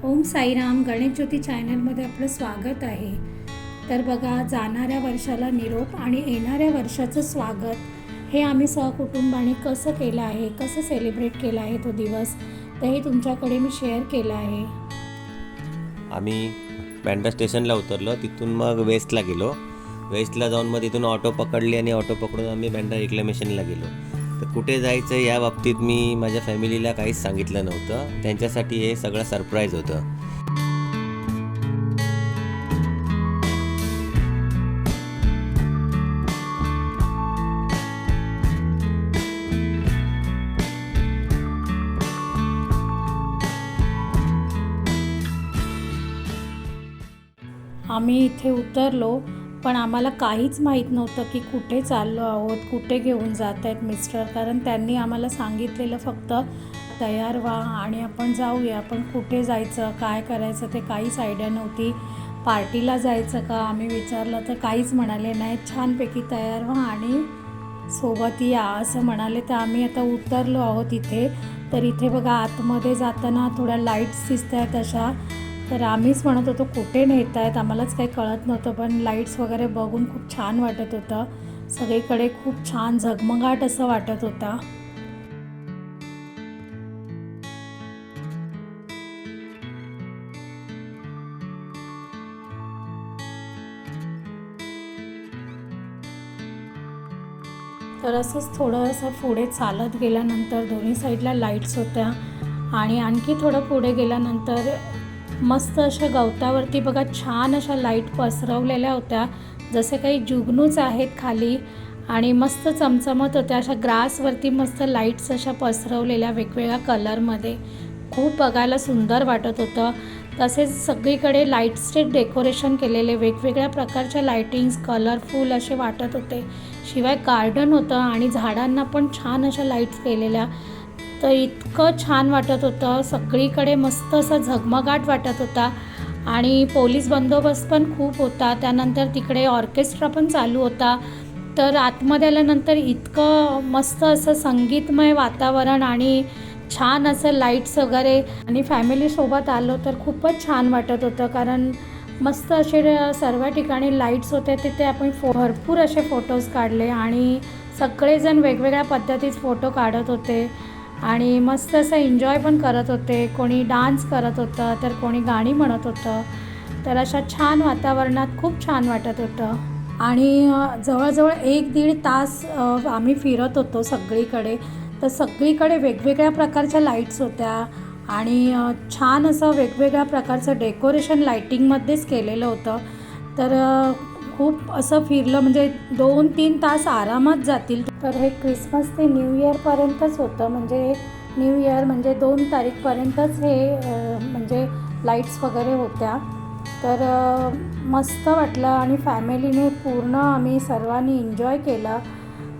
ओम साईराम गणेश ज्योती चॅनलमध्ये आपलं स्वागत आहे. तर बघा जाणाऱ्या वर्षाला निरोप आणि येणाऱ्या वर्षाचं स्वागत हे आम्ही सहकुटुंबाने कसं केलं आहे कसं सेलिब्रेट केलं आहे तो दिवस तर हे तुमच्याकडे मी शेअर केलं आहे. आम्ही बँड्रा स्टेशनला उतरलो. तिथून मग वेस्टला गेलो. वेस्टला जाऊन मग तिथून ऑटो पकडली आणि ऑटो पकडून आम्ही बँड्रा रिक्लेमेशनला गेलो. तर कुठे जायचं या बाबतीत मी माझ्या फॅमिलीला काहीच सांगितलं नव्हतं. त्यांच्यासाठी हे सगळं सरप्राईज होतं. आम्ही इथे उतरलो. पण आम्हाला काहीच माहीत नव्हतं की कुठे चाललो आहोत कुठे घेऊन जात आहेत मिस्टर. कारण त्यांनी आम्हाला सांगितलेलं फक्त तयार व्हा आणि आपण जाऊया पण कुठे जायचं काय करायचं ते काहीच आयडिया नव्हती. पार्टीला जायचं का? आम्ही विचारलं तर काहीच म्हणाले नाही. छानपैकी तयार व्हा आणि सोबत या असं म्हणाले. तर आम्ही आता उतरलो आहोत इथे. तर इथे बघा आतमध्ये जाताना थोड्या लाईट्स दिसत आहेत अशा. तर आम्हीच म्हणत होतो कुठे नेत आहेत आम्हालाच काही कळत नव्हतं पण लाईट्स वगैरे बघून खूप छान वाटत होतं. सगळीकडे खूप छान झगमगाट असं वाटत होता. तर असंच थोडं असं पुढे चालत गेल्यानंतर दोन्ही साईडला लाईट्स होत्या आणि आणखी थोडं पुढे गेल्यानंतर मस्त अशा गवतावरती बघा छान अशा लाइट पसरवलेल्या होत्या. जसे काही जुगनूच आहेत खाली आणि मस्त चमचमत होत्या. अशा ग्रासवरती मस्त लाईट्स अशा पसरवलेल्या वेगवेगळ्या कलरमध्ये खूप बघायला सुंदर वाटत होतं. तसेच सगळीकडे लाईट्सचे डेकोरेशन केलेले वेगवेगळ्या प्रकारच्या लाईटिंग्स कलरफुल असे वाटत होते. शिवाय गार्डन होतं आणि झाडांना पण छान अशा लाईट्स केलेल्या. तर इतकं छान वाटत होतं. सगळीकडे मस्त असं झगमगाट वाटत होता. आणि पोलीस बंदोबस्त पण खूप होता. त्यानंतर तिकडे ऑर्केस्ट्रा पण चालू होता. तर आतमध्ये आल्यानंतर इतकं मस्त असं संगीतमय वातावरण आणि छान असं लाईट्स वगैरे. आणि फॅमिलीसोबत आलो तर खूपच छान वाटत होतं. कारण मस्त असे सर्व ठिकाणी लाईट्स होते. तिथे आपण फो भरपूर असे फोटोज काढले. आणि सगळेजण वेगवेगळ्या पद्धतीत फोटो काढत होते. आणि मस्त असं एन्जॉय पण करत होते. कोणी डान्स करत होतं तर कोणी गाणी म्हणत होतं. तर अशा छान वातावरणात खूप छान वाटत होतं. आणि जवळजवळ एक दीड तास आम्ही फिरत होतो सगळीकडे. तर सगळीकडे वेगवेगळ्या प्रकारच्या लाईट्स होत्या आणि छान असं वेगवेगळ्या प्रकारचं डेकोरेशन लाईटिंगमध्येच केलेलं होतं. तर खूप असं फिरलं म्हणजे दोन तीन तास आरामात जातील. तर हे क्रिसमस ते न्यू इयरपर्यंतच होतं. म्हणजे न्यू इयर म्हणजे दोन तारीखपर्यंतच हे म्हणजे लाईट्स वगैरे होत्या. तर मस्त वाटलं आणि फॅमिलीने पूर्ण आम्ही सर्वांनी एन्जॉय केलं.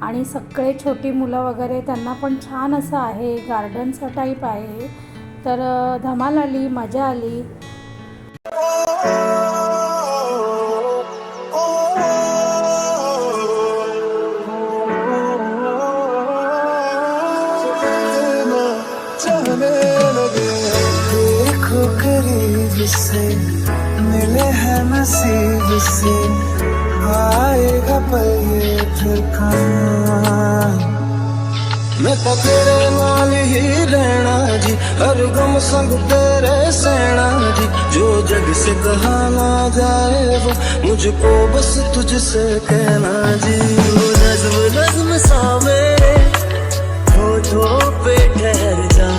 आणि सगळे छोटी मुलं वगैरे त्यांना पण छान असं आहे गार्डनचं टाईप आहे. तर धमाल आली मजा आली. मैं तो तेरे नाल ही रहना जी हर गम संग तेरे सहना जी। जो जग से कहा ना जाए वो मुझको बस तुझसे कहना जी। वो नज्म नज्म सा मेरे होठों पे ठहर जा।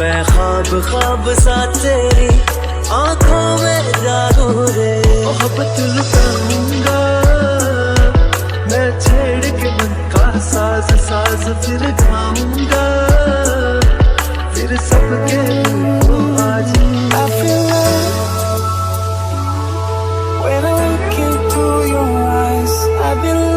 मैं ख्वाब ख्वाब सा तेरी आंखों में जादू रे। मोहब्बत लुटाऊंगा मैं छेड़ के का साज साज फिर गाऊंगा फिर सबके हो आज I feel love when I look into your eyes. I believe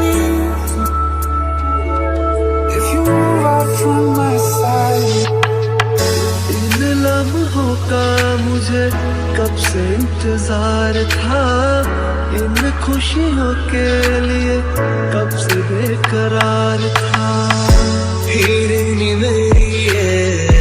से इंतजार था। इन खुशियों के लिए कब से बेकरार था। हीरे नी मेरी है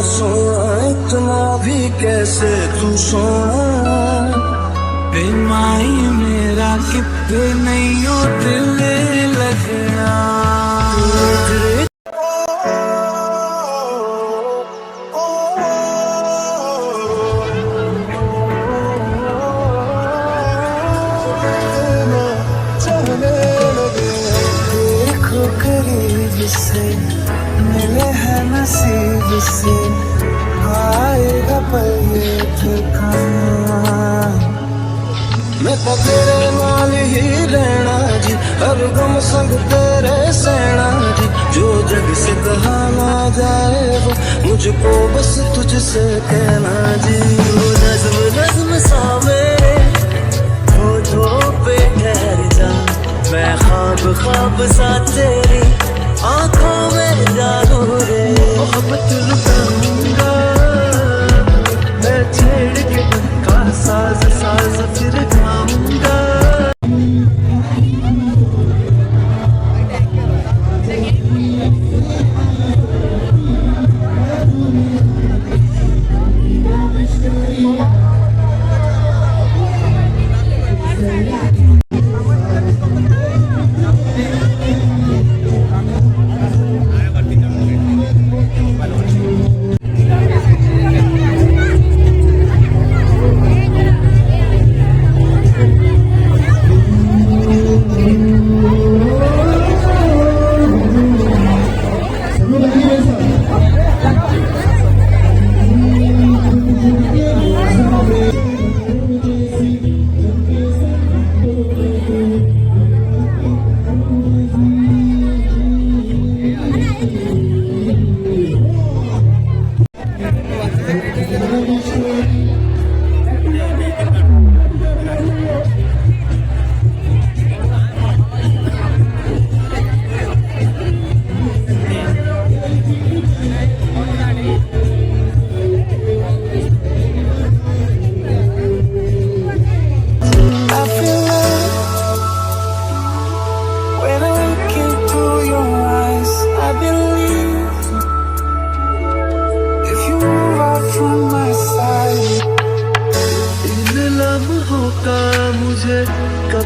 सोना सोना इतना भी कैसे तू सोना बेमाई मेरा कितने नहीं हो दिल लगना जिससे आएगा पल ये ठिकाना मैं तो तेरे नाल ही रहना जी हर गम संग तेरे सहना जी। जो जग से कहा ना जाए वो मुझको बस तुझसे कहना जी। वो नज्म नज्म सा मेरे होठों पे ठहर जा। मैं ख्वाब ख्वाब सा तेरी आंखों मोहब्बत लुटाऊंगा मैं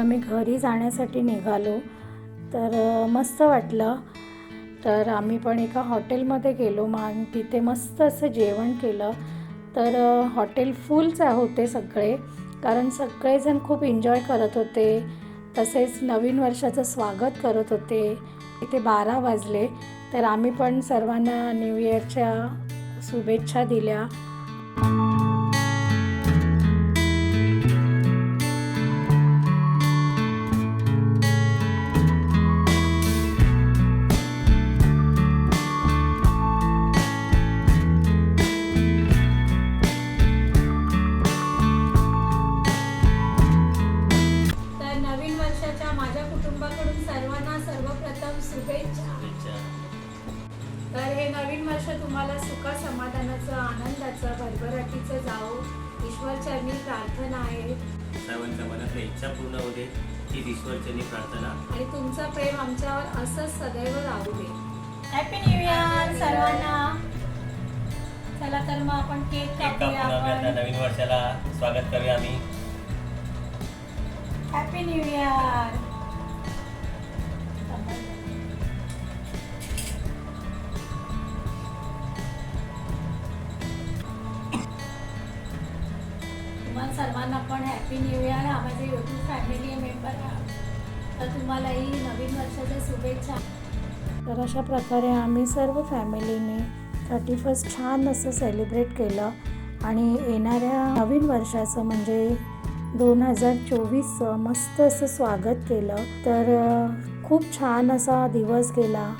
आम्ही घरी जाण्यासाठी निघालो. तर मस्त वाटलं. तर आम्ही पण एका हॉटेलमध्ये गेलो मग आणि तिथे मस्त असं जेवण केलं. तर हॉटेल फुलच होते सगळे. कारण सगळेजण खूप एन्जॉय करत होते. तसेच नवीन वर्षाचं स्वागत करत होते. इथे बारा वाजले. तर आम्ही पण सर्वांना न्यू इयरच्या शुभेच्छा दिल्या. माझ्या कुटुंबाकडून सर्वांना सर्वप्रथम शुभेच्छा. तर हे नवीन वर्ष तुम्हाला सुखा समाधानाचं आनंदाचं भरभराटीचं जावं. ईश्वरचरणी प्रार्थना आहे. सर्वांच्या मनातल्या इच्छा पूर्ण होते दे. हीच ईश्वरचरणी प्रार्थना. आणि तुमचं प्रेम आमच्यावर असंच सदैव राहू दे. हॅपी न्यू इयर सर्वांना. चला तर मग आपण केक कापूया आपण. नवीन वर्षाला स्वागत करूया आम्ही. हॅपी न्यू इयर सर्वांना पण हॅपी न्यू इयर हा माझे यूट्यूब फॅमिली मेंबर तर तुम्हालाही नवीन वर्षाच्या शुभेच्छा. तर अशा प्रकारे आम्ही सर्व फॅमिलीने थर्टी फर्स्ट छान असं सेलिब्रेट केलं. आणि येणाऱ्या नवीन वर्षाचं म्हणजे दोन हजार चोवीसचं मस्त असं स्वागत केलं. तर खूप छान असा दिवस गेला.